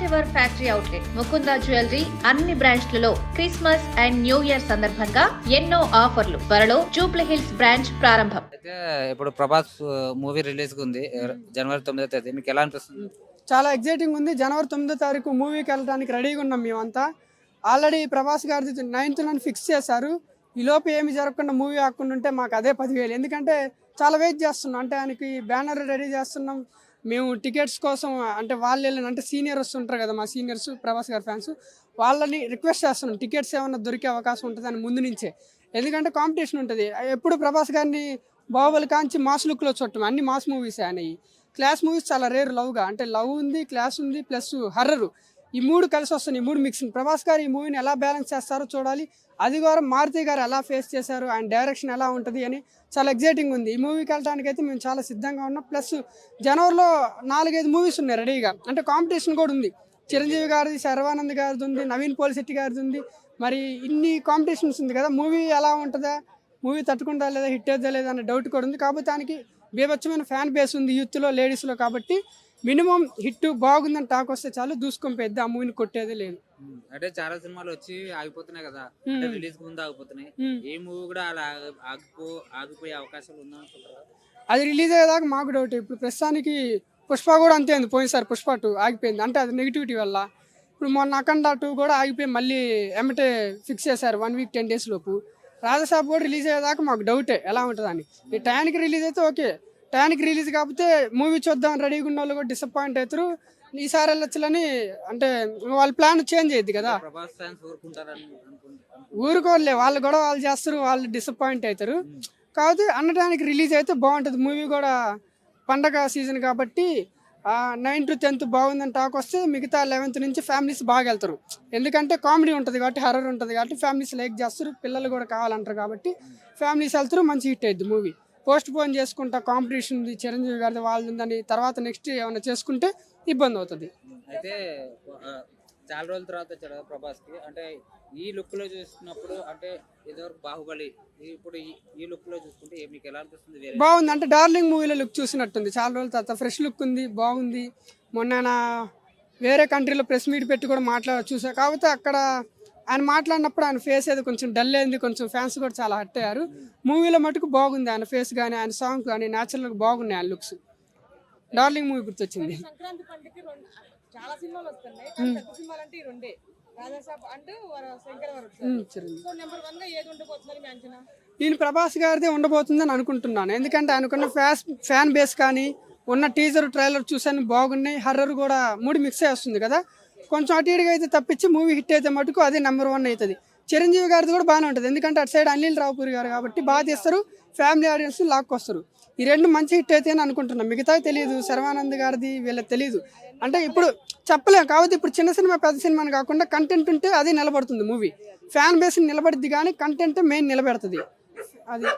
First ever factory outlet Mukunda jewellery అన్ని బ్రాంచ్లలో Christmas and new year సందర్భంగా ఎన్నో ఆఫర్లు. త్వరలో జూబ్లీ హిల్స్ బ్రాంచ్ ప్రారంభం. అయితే ఇప్పుడు ప్రభాస్ మూవీ రిలీజ్ ఉంది జనవరి తొమ్మిదో తేదీ. మీకు ఎలా అనిపిస్తుంది? చాలా ఎగ్జైటింగ్ ఉంది. జనవరి తొమ్మిదో తారీఖు మూవీకి వెళ్ళడానికి రెడీగా ఉన్నాం మేమంతా. ఆల్రెడీ ప్రభాస్ గారిది నైన్త్ నన్ను ఫిక్స్ చేశారు. ఈ లోపు ఏమి జరగకుండా మూవీ ఆకుండా ఉంటే మాకు అదే పదివేలు. ఎందుకంటే చాలా వెయిట్ చేస్తున్నాం. అంటే ఆయనకి బ్యానర్ రెడీ చేస్తున్నాం. మేము టికెట్స్ కోసం అంటే వాళ్ళు వెళ్ళిన అంటే సీనియర్స్ ఉంటారు కదా మా సీనియర్స్ ప్రభాస్ గారి ఫ్యాన్స్ వాళ్ళని రిక్వెస్ట్ చేస్తున్నాం. టికెట్స్ ఏమైనా దొరికే అవకాశం ఉంటుంది అని ముందు నుంచే. ఎందుకంటే కాంపిటీషన్ ఉంటుంది. ఎప్పుడు ప్రభాస్ గారిని బాహుబలి కాంచి మాస్ లుక్లో చూడటం అన్ని మాస్ మూవీస్ అయినాయి క్లాస్ మూవీస్ చాలా రేర్ లవ్గా అంటే లవ్ ఉంది క్లాస్ ఉంది ప్లస్ హర్రర్. ఈ మూడు కలిసి వస్తున్నాయి ఈ మూడు మిక్సింగ్ ప్రభాస్ గారు ఈ మూవీని ఎలా బ్యాలెన్స్ చేస్తారో చూడాలి. అది కూడా మారుతి గారు ఎలా ఫేస్ చేశారు ఆయన డైరెక్షన్ ఎలా ఉంటుంది అని చాలా ఎగ్జైటింగ్ ఉంది. ఈ మూవీకి వెళ్ళడానికి అయితే మేము చాలా సిద్ధంగా ఉన్నాం. ప్లస్ జనవరిలో నాలుగైదు మూవీస్ ఉన్నాయి రెడీగా అంటే కాంపిటీషన్ కూడా ఉంది. చిరంజీవి గారిది శర్వానంద్ గారిది ఉంది నవీన్ పోలిశెట్టి గారిది ఉంది. మరి ఇన్ని కాంపిటీషన్స్ ఉంది కదా. మూవీ ఎలా ఉంటుందా? మూవీ తట్టుకుంటా లేదా? హిట్ అవుతుందా లేదా అనే డౌట్ కూడా ఉంది. కాబట్టి దానికి బీభత్సమైన ఫ్యాన్ బేస్ ఉంది యూత్లో లేడీస్లో కాబట్టి మినిమం హిట్ బాగుందని టాక్ వస్తే చాలు దూసుకొని పెద్ద ఆ మూవీని కొట్టేదే లేదు. అంటే చాలా సినిమాలు వచ్చి ఆగిపోతున్నాయి కదా. రిలీజ్ ముందు ఆగిపోతున్నాయి. ఏ మూవీ కూడా అలా ఆగి- ఆగిపో ఆగిపోయే అవకాశాలు ఉందనుకుంటారా అది రిలీజ్ అయ్యేదాకా మాకు డౌట్ ఇప్పుడు ప్రస్తుతానికి పుష్ప కూడా అంతే ఉంది పోయినసారి పుష్ప టూ ఆగిపోయింది. అంటే అది నెగిటివిటీ వల్ల. ఇప్పుడు మొన్న అఖండ టూ కూడా ఆగిపోయి మళ్ళీ ఎమ్మటే ఫిక్స్ చేశారు వన్ వీక్ టెన్ డేస్ లోపు. రాజసాబ్ కూడా రిలీజ్ అయ్యేదాకా మాకు డౌటే ఎలా ఉంటుందని. ఈ టయానికి రిలీజ్ అయితే ఓకే. టయానికి రిలీజ్ కాకపోతే మూవీ చూద్దాం రెడీగా ఉన్న వాళ్ళు కూడా డిసప్పాయింట్ అవుతారు ఈసారి వెళ్ళొచ్చులని అంటే వాళ్ళ ప్లాన్ చేంజ్ అయ్యింది కదా. ఊరుకోలే వాళ్ళు కూడా వాళ్ళు చేస్తారు వాళ్ళు డిసప్పాయింట్ అవుతారు కాకపోతే అనడానికి రిలీజ్ అయితే బాగుంటుంది. మూవీ కూడా పండగ సీజన్ కాబట్టి నైన్ టు టెన్త్ బాగుందని టాక్ వస్తే మిగతా లెవెన్త్ నుంచి ఫ్యామిలీస్ బాగా వెళ్తారు. ఎందుకంటే కామెడీ ఉంటుంది కాబట్టి హర్రర్ ఉంటుంది కాబట్టి ఫ్యామిలీస్ లైక్ చేస్తారు పిల్లలు కూడా కావాలంటారు కాబట్టి ఫ్యామిలీస్ వెళ్తారు మంచి హిట్ అయ్యింది మూవీ పోస్ట్ పోన్ చేసుకుంటా కాంపిటీషన్ ఉంది చిరంజీవి గారిది వాళ్ళది ఉందని తర్వాత నెక్స్ట్ ఏమైనా చేసుకుంటే ఇబ్బంది అవుతుంది. అయితే చాలా రోజుల తర్వాత వచ్చాడు కదా ప్రభాస్కి అంటే ఈ లుక్లో చూసినప్పుడు అంటే ఇదివరకు బాహుబలి ఇప్పుడు ఈ- ఈ లుక్లో చూసుకుంటే మీకు ఎలా అనిపిస్తుంది బాగుంది. అంటే డార్లింగ్ మూవీలో లుక్ చూసినట్టుంది. చాలా రోజుల తర్వాత ఫ్రెష్ లుక్ ఉంది బాగుంది. మొన్న వేరే కంట్రీలో ప్రెస్ మీట్ పెట్టి కూడా మాట్లాడ చూసా. కాకపోతే అక్కడ ఆయన మాట్లాడినప్పుడు ఆయన ఫేస్ ఏదో కొంచెం డల్ అయింది కొంచెం ఫ్యాన్స్ కూడా చాలా హట్ అయ్యారు. మూవీలో మటుకు బాగుంది ఆయన ఫేస్ కానీ ఆయన సాంగ్ కానీ న్యాచురల్గా బాగున్నాయి ఆయన లుక్స్ డార్లింగ్ మూవీ గుర్తొచ్చింది. చాలా సినిమాలు వస్తున్నాయి. పెద్ద సినిమాలు అంటే ఈ రెండే. నేను ప్రభాస్ గారిదే ఉండబోతుందని అనుకుంటున్నాను. ఎందుకంటే ఆయనకున్న ఫ్యాస్ ఫ్యాన్ బేస్ కానీ ఉన్న టీజర్ ట్రైలర్ చూసాను బాగున్నాయి. హర్రర్ కూడా మూడు మిక్స్ వస్తుంది కదా. కొంచెం అటు ఇటుగా అయితే తప్పించి మూవీ హిట్ అయితే మటుకు అదే నెంబర్ వన్ అవుతుంది. చిరంజీవి గారిది కూడా బాగానే ఉంటుంది. ఎందుకంటే అటు సైడ్ అనిల్ రావుపూరి గారు కాబట్టి బాగా తీస్తారు. ఫ్యామిలీ ఆడియన్స్ లాక్కొస్తారు ఈ రెండు మంచి హిట్ అయితే అని అనుకుంటున్నాను మిగతా తెలియదు శర్వానంద్ గారిది వీళ్ళకి తెలియదు అంటే ఇప్పుడు చెప్పలేం. కాబట్టి ఇప్పుడు చిన్న సినిమా పెద్ద సినిమాని కాకుండా కంటెంట్ ఉంటే అది నిలబడుతుంది మూవీ. ఫ్యాన్ బేస్ నిలబడిద్ది కానీ కంటెంట్ మెయిన్ నిలబెడుతుంది. అది.